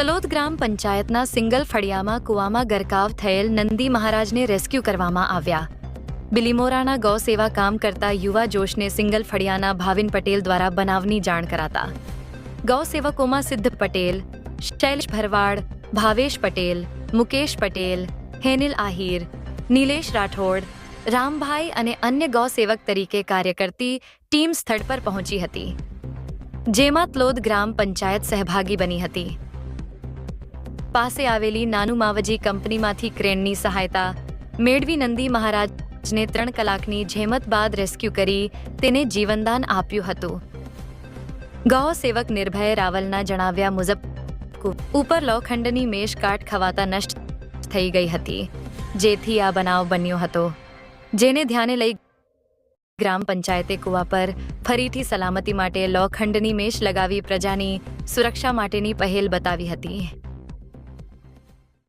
તલોદ ગ્રામ પંચાયતના સિંગલ ફળિયામાં કુવામાં ગરકાવ થયેલ નંદી મહારાજને રેસ્ક્યુ કરવામાં આવ્યા. બિલીમોરાના ગૌ સેવા કામ કરતા યુવા જોશને સિંગલ ફળિયાના ભાવિન પટેલ દ્વારા બનાવની જાણ કરાતા. ગૌ સેવકોમાં સિદ્ધ પટેલ, શૈલેષ ભરવાડ, ભાવેશ પટેલ, મુકેશ પટેલ, હેનિલ આહિર, નિલેશ રાઠોડ, રામભાઈ અને અન્ય ગૌ સેવક તરીકે કાર્ય કરતી ટીમ સ્થળ પર પહોંચી હતી. જેમાં તલોદ ગ્રામ પંચાયત સહભાગી બની હતી. પાસે આવેલી નાનું માવજી કંપનીમાંથી ક્રેનની સહાયતા મેળવી નંદી મહારાજને ત્રણ કલાકની જેમત બાદ રેસ્ક્યુ કરી તેને જીવનદાન આપ્યું હતું. ગૌ સેવક નિર્ભય રાવલના જણાવ્યા મુજબ, ઉપર લોખંડની મેષકાટ ખવાતા નષ્ટ થઈ ગઈ હતી. જેથી આ બનાવ બન્યો હતો. જેને ધ્યાને લઈ ગ્રામ પંચાયતે કુવા પર ફરીથી સલામતી માટે લોખંડની મેષ લગાવી પ્રજાની સુરક્ષા માટેની પહેલ બતાવી હતી.